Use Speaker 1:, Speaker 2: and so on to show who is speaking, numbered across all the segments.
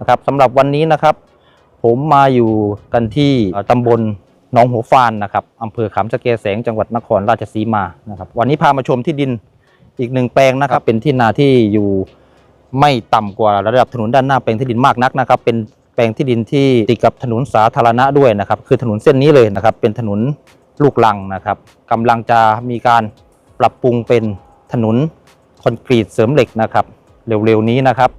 Speaker 1: นะครับสำหรับวันนี้นะครับ ผมมาอยู่กันที่เอ่อตำบลหนองหัวฟานนะครับอำเภอขามสะเกษแสงจังหวัดนครราชสีมานะครับ วันนี้พามาชมที่ดินอีกหนึ่งแปลงนะครับ เป็นที่นาที่อยู่ไม่ต่ำกว่าระดับถนนด้านหน้าแปลงที่ดินมากนักนะครับ เป็นแปลงที่ดินที่ติดกับถนนสาธารณะด้วยนะครับ คือถนนเส้นนี้เลยนะครับ เป็นถนนลูกลังนะครับกำลังจะมีการปรับปรุงเป็นถนนคอนกรีตเสริมเหล็กนะครับ เร็วๆนี้นะครับ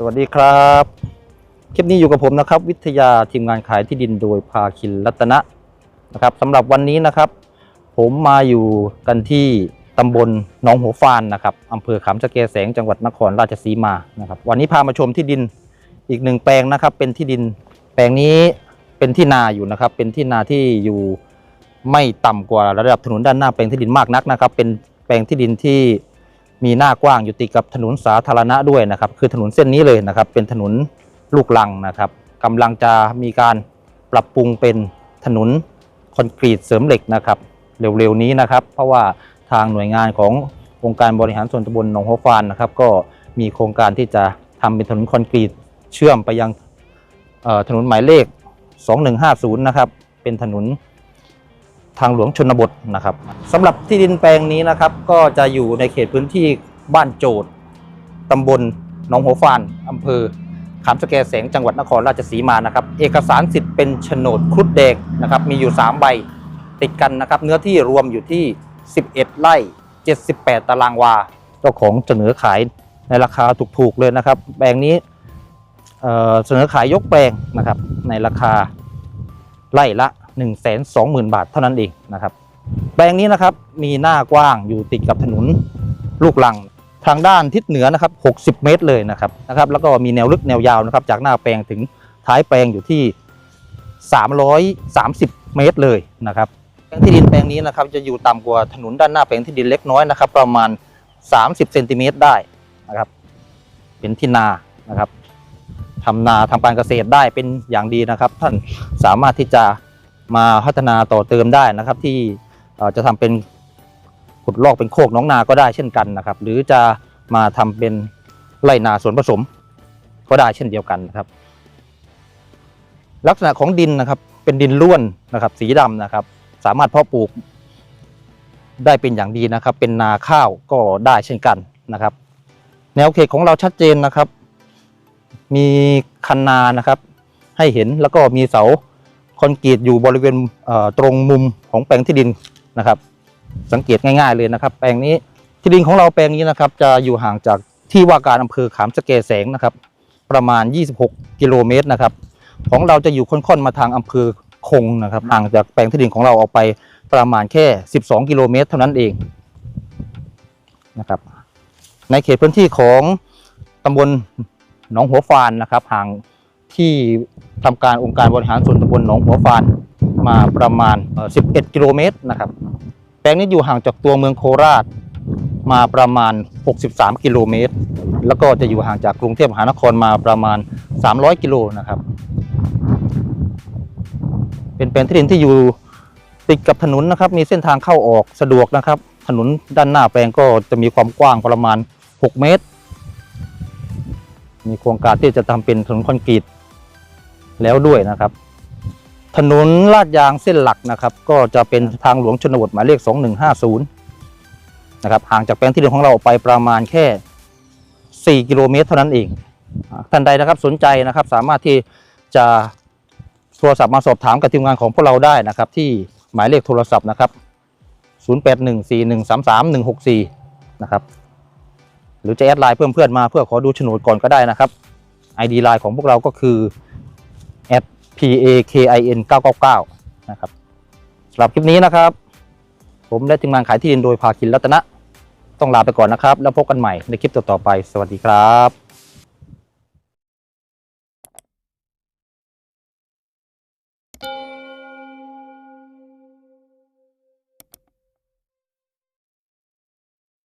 Speaker 1: สวัสดีครับ คลิปนี้อยู่กับผมนะครับ วิทยาทีมงานขายที่ดินโดยภาคินรัตนะนะครับสำหรับวันนี้นะครับ ผมมาอยู่กันที่ตำบลหนองหัวฟานนะครับอำเภอขามสะเกแสงจังหวัดนครราชสีมานะครับ วันนี้พามาชมที่ดินอีกหนึ่งแปลงนะครับ เป็นที่ดินแปลงนี้เป็นที่นาอยู่นะครับ เป็นที่นาที่อยู่ไม่ต่ำกว่าระดับถนนด้านหน้าแปลงที่ดินมากนักนะครับ เป็นแปลงที่ดินที่ มีหน้ากว้างอยู่ติดกับถนนสาธารณะด้วยนะครับ คือถนนเส้นนี้เลยนะครับ เป็นถนนลูกลังนะครับกำลังจะมีการปรับปรุงเป็นถนนคอนกรีตเสริมเหล็กนะครับ เร็วๆนี้นะครับ เพราะว่าทางหน่วยงานขององค์การบริหารส่วนตำบลหนองหัวฟานนะครับ ก็มีโครงการที่จะทำเป็นถนนคอนกรีตเชื่อมไปยังถนนหมายเลข 2150 นะครับ เป็นถนน ทางหลวงชนบทนะครับสำหรับที่ดินแปลงนี้นะครับ ก็จะอยู่ในเขตพื้นที่บ้านโจดตำบลหนองหัวฟานอำเภอขามสแกแสงจังหวัดนครราชสีมานะครับ เอกสารสิทธิ์เป็นโฉนดครุฑแดงนะครับ มีอยู่ 3 ใบติดกันนะครับ เนื้อที่รวมอยู่ที่ 11 ไร่ 78 ตารางวา เจ้าของเสนอขายในราคาถูกๆเลยนะครับ แปลงนี้เเสนอขายยกแปลงนะครับ ในราคาไร่ละ 1 2 0 0 0 0 บาทเท่านั้นเองนะครับ แปลงนี้นะครับมีหน้ากว้างอยู่ติดกับถนนลูกลังทางด้านทิศเหนือนะครับ 60 เมตรเลยนะครับนะครับ แล้วก็มีแนวลึกแนวยาวนะครับ จากหน้าแปลงถึงท้ายแปลงอยู่ที่ 330 เมตรเลยนะครับแปลงที่ดินแปลงนี้นะครับจะอยู่ต่ำกว่าถนนด้านหน้าแปลงที่ดินเล็กน้อยนะครับ ประมาณ 30 เซนติเมตรได้นะครับ เป็นที่นานะครับทำนาทำการเกษตรได้เป็นอย่างดีนะครับ ท่านสามารถที่จะ มาพัฒนาต่อเติมได้นะครับ ที่จะทำเป็นขุดลอกเป็นโคกน้องนาก็ได้เช่นกันนะครับ หรือจะมาทำเป็นไรนาสวนผสม ก็ได้เช่นเดียวกันนะครับ ลักษณะของดินนะครับเป็นดินร่วนนะครับ สีดำนะครับ สามารถเพาะปลูกได้เป็นอย่างดีนะครับ เป็นนาข้าวก็ได้เช่นกันนะครับ แนวเขตของเราชัดเจนนะครับ มีคันนานะครับ ให้เห็นแล้วก็มีเสา คอนกรีตอยู่บริเวณเตรงมุมของแปลงที่ดินนะครับ สังเกตง่ายๆเลยนะครับ แปลงนี้ที่ดินของเราแปลงนี้นะครับ จะอยู่ห่างจากที่ว่าการอำเภอขามสเกแสงนะครับ ประมาณ 26 กิโลเมตรนะครับ ของเราจะอยู่ค่อนๆมาทางอำเภอคงนะครับห่างจากแปลงที่ดินของเราออกไปประมาณแค่ 12 กิโลเมตร เท่านั้นเองนะครับในเขตพื้นที่ของตำบลหนองหัวฟานนะครับห่าง ที่ทำการองค์การบริหารส่วนตำบลหนองหัวฟานมาประมาณ 11 กิโลเมตรนะครับ แปลงนี้อยู่ห่างจากตัวเมืองโคราชมาประมาณ 63 กิโลเมตร แล้วก็จะอยู่ห่างจากกรุงเทพมหานครมาประมาณ 300 กิโลนะครับ เป็นแปลงที่ดินที่อยู่ติดกับถนนนะครับ มีเส้นทางเข้าออกสะดวกนะครับ ถนนด้านหน้าแปลงก็จะมีความกว้างประมาณ 6 เมตร มีโครงการที่จะทำเป็นถนนคอนกรีต แล้วด้วยนะครับ ถนนลาดยางเส้นหลักนะครับ ก็จะเป็นทางหลวงชนบทหมายเลข 2150 นะครับห่างจากแปลงที่ดินของเราไปประมาณแค่ 4 กิโลเมตรเท่านั้นเอง ท่านใดนะครับสนใจนะครับสามารถที่จะโทรศัพท์มาสอบถามกับทีมงานของพวกเราได้นะครับ ที่หมายเลขโทรศัพท์นะครับ 0814133164 นะครับ หรือจะแอดไลน์เพื่อนเพื่อนๆมาเพื่อขอดูโฉนดก่อนก็ได้นะครับ ID ไลน์ของพวกเราก็คือ p a k i n 999นะครับสำหรับคลิปนี้นะครับ ผมและทีมงานขายที่ดินโดยภาคินรัตนะ ต้องลาไปก่อนนะครับ แล้วพบกันใหม่ในคลิปต่อๆไป สวัสดีครับ